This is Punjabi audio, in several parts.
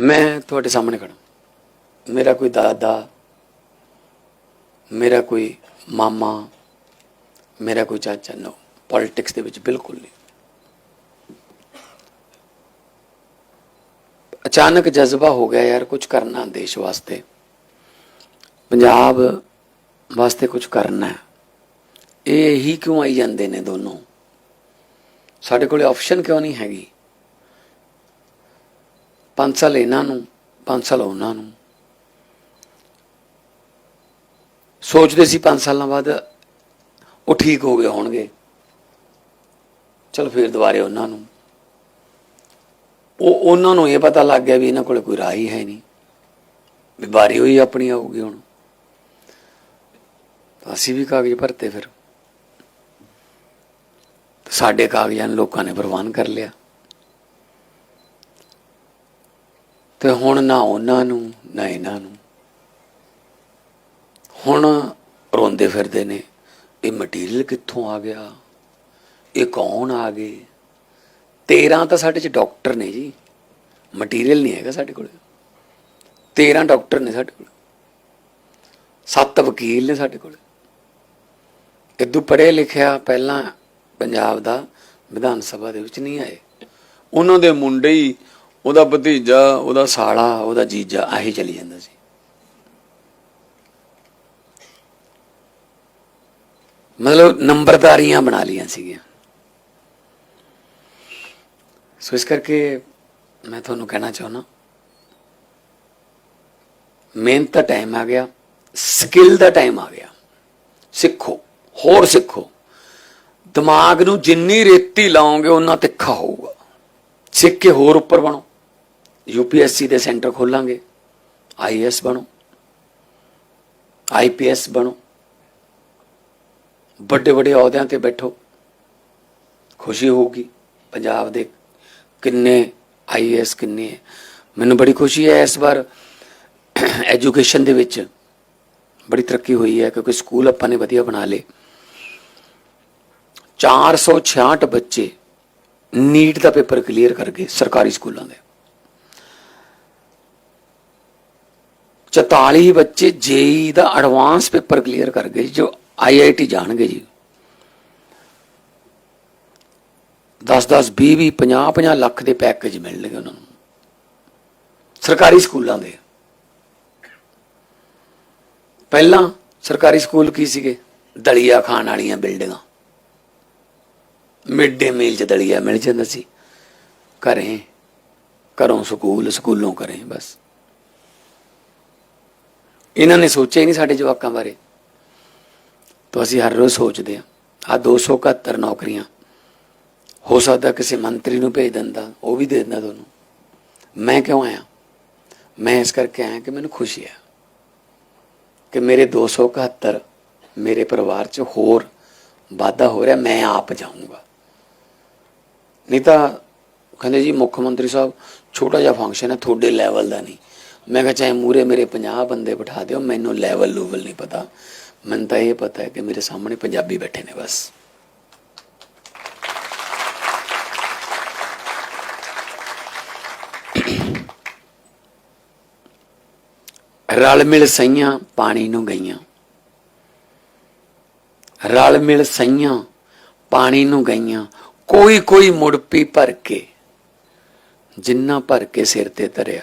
ਮੈਂ ਤੁਹਾਡੇ ਸਾਹਮਣੇ ਖੜਾ ਮੇਰਾ ਕੋਈ ਦਾਦਾ, ਮੇਰਾ ਕੋਈ ਮਾਮਾ, ਮੇਰਾ ਕੋਈ ਚਾਚਾ ਨੋ ਪੋਲਿਟਿਕਸ ਦੇ ਵਿੱਚ ਬਿਲਕੁਲ ਨਹੀਂ। ਅਚਾਨਕ ਜਜ਼ਬਾ ਹੋ ਗਿਆ ਯਾਰ ਕੁਝ ਕਰਨਾ ਦੇਸ਼ ਵਾਸਤੇ। ਪੰਜਾਬ ਵਾਸਤੇ ਕੁਝ ਕਰਨਾ ਹੈ। ਇਹ ਹੀ ਕਿਉਂ ਆਈ ਜਾਂਦੇ ਨੇ ਦੋਨੋਂ? ਸਾਡੇ ਕੋਲੇ ਆਪਸ਼ਨ ਕਿਉਂ ਨਹੀਂ ਹੈਗੀ? ਪੰਜ ਸਾਲ ਇਹਨਾਂ ਨੂੰ, ਪੰਜ ਸਾਲ ਉਹਨਾਂ ਨੂੰ। ਸੋਚਦੇ ਸੀ ਪੰਜ ਸਾਲਾਂ ਬਾਅਦ ਉਹ ਠੀਕ ਹੋ ਗਏ ਹੋਣਗੇ। ਚਲ ਫਿਰ ਦੁਬਾਰੇ ਉਹਨਾਂ ਨੂੰ। ਉਹ ਉਹਨਾਂ ਨੂੰ ਇਹ ਪਤਾ ਲੱਗ ਗਿਆ ਵੀ ਇਹਨਾਂ ਕੋਲ ਕੋਈ ਰਾਹ ਹੀ ਹੈ ਨਹੀਂ। ਬਿਮਾਰੀ ਬਾਰੀ ਹੋਈ ਆਪਣੀ ਆਊਗੀ ਹੁਣ। ਅਸੀਂ ਵੀ ਕਾਗਜ਼ ਭਰਤੇ ਫਿਰ। ਸਾਡੇ ਕਾਗਜ਼ਾਂ ਨੂੰ ਲੋਕਾਂ ਨੇ ਪ੍ਰਵਾਨ ਕਰ ਲਿਆ। ਤੇ ਹੁਣ ਨਾ ਉਹਨਾਂ ਨੂੰ, ਨਾ ਇਹਨਾਂ ਨੂੰ। ਹੁਣ ਰੋਂਦੇ ਫਿਰਦੇ ਨੇ, ਇਹ ਮਟੀਰੀਅਲ ਕਿੱਥੋਂ ਆ ਗਿਆ? ਇਹ ਕੌਣ ਆ ਗਏ? 13 ਤਾਂ ਸਾਡੇ ਚ ਡਾਕਟਰ ਨੇ ਜੀ। ਮਟੀਰੀਅਲ ਨਹੀਂ ਹੈਗਾ ਸਾਡੇ ਕੋਲ। 13 ਡਾਕਟਰ ਨੇ ਸਾਡੇ ਕੋਲ। ਸੱਤ ਵਕੀਲ ਨੇ ਸਾਡੇ ਕੋਲ। ਇਦੋਂ ਪੜ੍ਹੇ ਲਿਖਿਆ ਪਹਿਲਾਂ ਪੰਜਾਬ ਦਾ ਵਿਧਾਨ ਸਭਾ ਦੇ ਵਿੱਚ ਨਹੀਂ ਆਏ। ਉਹਨਾਂ ਦੇ ਮੁੰਡੇ ਹੀ ਉਹਦਾ ਭਤੀਜਾ, ਉਹਦਾ ਸਾਲਾ, ਉਹਦਾ ਜੀਜਾ, ਆਹੀ ਚਲੀ ਜਾਂਦਾ ਸੀ। ਮਤਲਬ ਨੰਬਰਦਾਰੀਆਂ ਬਣਾ ਲੀਆਂ ਸੀਗੀਆਂ। ਸੋ ਇਸ ਕਰਕੇ ਮੈਂ ਤੁਹਾਨੂੰ ਕਹਿਣਾ ਚਾਹੁੰਦਾ, ਮਿਹਨਤ ਦਾ ਟਾਈਮ ਆ ਗਿਆ, ਸਕਿੱਲ ਦਾ ਟਾਈਮ ਆ ਗਿਆ। ਸਿੱਖੋ, ਹੋਰ ਸਿੱਖੋ। ਦਿਮਾਗ ਨੂੰ ਜਿੰਨੀ ਰੇਤੀ ਲਾਓਗੇ, ਉਹਨਾਂ ਤਿੱਖਾ ਹੋਊਗਾ। ਸਿੱਖ ਕੇ ਹੋਰ ਉੱਪਰ ਬਣੋ। ਯੂਪੀਐਸਸੀ ਦੇ ਸੈਂਟਰ ਖੋਲਾਂਗੇ ਆਈਐਸ ਬਣੋ ਆਈਪੀਐਸ ਬਣੋ, ਵੱਡੇ ਵੱਡੇ ਅਹੁਦਿਆਂ ਤੇ ਬੈਠੋ, ਖੁਸ਼ੀ ਹੋਊਗੀ ਪੰਜਾਬ ਦੇ ਕਿੰਨੇ ਆਈਐਸ ਕਿੰਨੇ ਹੈ। ਮੈਨੂੰ ਬੜੀ ਖੁਸ਼ੀ ਹੈ ਇਸ ਵਾਰ ਐਜੂਕੇਸ਼ਨ ਦੇ ਵਿੱਚ ਬੜੀ ਤਰੱਕੀ ਹੋਈ ਹੈ ਕਿਉਂਕਿ ਸਕੂਲ ਆਪਾਂ ਨੇ ਵਧੀਆ ਬਣਾ ਲਏ 466 ਬੱਚੇ ਨੀਟ ਦਾ ਪੇਪਰ ਕਲੀਅਰ ਕਰ ਗਏ ਸਰਕਾਰੀ ਸਕੂਲਾਂ ਦੇ 44 ਬੱਚੇ ਜੇਈ ਦਾ ਐਡਵਾਂਸ ਪੇਪਰ ਕਲੀਅਰ ਕਰ ਗਏ ਜੋ ਆਈਆਈਟੀ ਜਾਣਗੇ ਜੀ। 10 10 20 20 50 50 ਲੱਖ ਦੇ ਪੈਕੇਜ ਮਿਲਣਗੇ ਉਹਨਾਂ ਨੂੰ। ਸਰਕਾਰੀ ਸਕੂਲਾਂ ਦੇ। ਪਹਿਲਾਂ ਸਰਕਾਰੀ ਸਕੂਲ ਕੀ ਸੀਗੇ? ਦਲੀਆ ਖਾਣ ਵਾਲੀਆਂ ਬਿਲਡਿੰਗਾਂ। ਮਿਡ ਡੇ ਮੀਲ ਚ ਦਲੀਆ ਮਿਲ ਜਾਂਦਾ ਸੀ। ਘਰੇ, ਘਰੋਂ ਸਕੂਲ, ਸਕੂਲੋਂ ਕਰੇ ਬਸ। ਇਹਨਾਂ ਨੇ ਸੋਚਿਆ ਹੀ ਨਹੀਂ ਸਾਡੇ ਜਵਾਕਾਂ ਬਾਰੇ। ਤਾਂ ਅਸੀਂ ਹਰ ਰੋਜ਼ ਸੋਚਦੇ ਆ ਆ 271 ਨੌਕਰੀਆਂ, ਹੋ ਸਕਦਾ ਕਿਸੇ ਮੰਤਰੀ ਨੂੰ ਭੇਜ ਦਿੰਦਾ, ਉਹ ਵੀ ਦੇ ਦਿੰਦਾ ਤੁਹਾਨੂੰ। ਮੈਂ ਕਿਉਂ ਆਇਆ? ਮੈਂ ਇਸ ਕਰਕੇ ਆਇਆ ਕਿ ਮੈਨੂੰ ਖੁਸ਼ੀ ਹੈ ਕਿ ਮੇਰੇ 271 ਮੇਰੇ ਪਰਿਵਾਰ 'ਚ ਹੋਰ ਵਾਧਾ ਹੋ ਰਿਹਾ, ਮੈਂ ਆਪ ਜਾਊਂਗਾ। ਨਹੀਂ ਤਾਂ ਕਹਿੰਦੇ ਜੀ, ਮੁੱਖ ਮੰਤਰੀ ਸਾਹਿਬ, ਛੋਟਾ ਜਿਹਾ ਫੰਕਸ਼ਨ ਹੈ, ਤੁਹਾਡੇ ਲੈਵਲ ਦਾ ਨਹੀਂ। ਮੈਂ ਕਿਹਾ, ਚਾਹੇ ਮੂਰੇ ਮੇਰੇ 50 ਬੰਦੇ ਬਿਠਾ ਦਿਓ, ਮੈਨੂੰ ਲੈਵਲ ਲੂਵਲ ਨਹੀਂ ਪਤਾ। ਮੈਨੂੰ ਤਾਂ ਇਹ ਪਤਾ ਹੈ ਕਿ ਮੇਰੇ ਸਾਹਮਣੇ ਪੰਜਾਬੀ ਬੈਠੇ ਨੇ ਬਸ। ਰਲ ਮਿਲ ਸਈਆਂ ਪਾਣੀ ਨੂੰ ਗਈਆਂ। ਰਲ ਮਿਲ ਸਈਆਂ ਪਾਣੀ ਨੂੰ ਗਈਆਂ। ਕੋਈ ਕੋਈ ਮੁੜ ਪੀ ਭਰ ਕੇ, ਜਿੰਨਾ ਭਰ ਕੇ ਸਿਰ ਤੇ ਧਰਿਆ।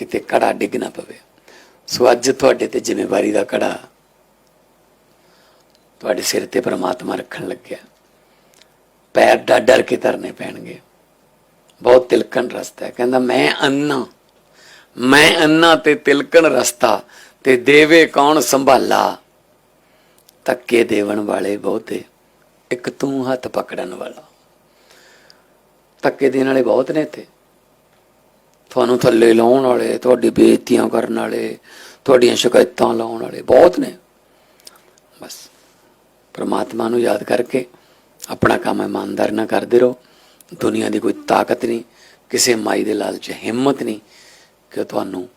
ਕਿਤੇ ਘੜਾ ਡਿੱਗ ਨਾ ਪਵੇ। ਸੋ ਅੱਜ ਤੁਹਾਡੇ ਤੇ ਜ਼ਿੰਮੇਵਾਰੀ ਦਾ ਘੜਾ ਤੁਹਾਡੇ ਸਿਰ ਤੇ ਪ੍ਰਮਾਤਮਾ ਰੱਖਣ ਲੱਗਿਆ। ਪੈਰ ਡਰ ਡਰ ਕੇ ਧਰਨੇ ਪੈਣਗੇ। ਬਹੁਤ ਤਿਲਕਣ ਰਸਤਾ ਹੈ। ਕਹਿੰਦਾ, ਮੈਂ ਅੰਨਾ ਮੈਂ ਅੰਨਾ ਤੇ ਤਿਲਕਣ ਰਸਤਾ। ਤੇ ਦੇਵੇ ਕੌਣ ਸੰਭਾਲਾ? ਤੱਕੇ ਦੇਵਣ ਵਾਲੇ ਬਹੁਤੇ। ਇੱਕ ਤੂੰ ਹੱਥ ਪਕੜਨ ਵਾਲਾ। ਧੱਕੇ ਦੇਣ ਵਾਲੇ ਬਹੁਤ ਨੇ ਇੱਥੇ। ਤੁਹਾਨੂੰ ਥੱਲੇ ਲਾਉਣ ਵਾਲੇ, ਤੁਹਾਡੀ ਬੇਇੱਜ਼ਤੀਆਂ ਕਰਨ ਵਾਲੇ, ਤੁਹਾਡੀਆਂ ਸ਼ਿਕਾਇਤਾਂ ਲਾਉਣ ਵਾਲੇ ਬਹੁਤ ਨੇ। ਬਸ, ਪ੍ਰਮਾਤਮਾ ਨੂੰ ਯਾਦ ਕਰਕੇ ਆਪਣਾ ਕੰਮ ਇਮਾਨਦਾਰ ਨਾਲ ਕਰਦੇ ਰਹੋ। ਦੁਨੀਆ ਦੀ ਕੋਈ ਤਾਕਤ ਨਹੀਂ, ਕਿਸੇ ਮਾਈ ਦੇ ਲਾਲਚ ਹਿੰਮਤ ਨਹੀਂ ਕਿ ਤੁਹਾਨੂੰ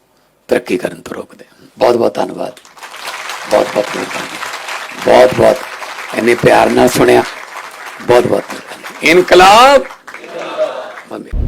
ਤਰੱਕੀ ਕਰਨ ਤੋਂ ਰੋਕ ਦੇ ਬਹੁਤ ਬਹੁਤ ਧੰਨਵਾਦ। ਬਹੁਤ ਬਹੁਤ ਮਿਹਰਬਾਨੀ। ਬਹੁਤ ਬਹੁਤ ਇੰਨੇ ਪਿਆਰ ਨਾਲ ਸੁਣਿਆ। ਬਹੁਤ ਬਹੁਤ ਮਿਹਰਬਾਨੀ। ਇਨਕਲਾਬ! ਮੰਮੀ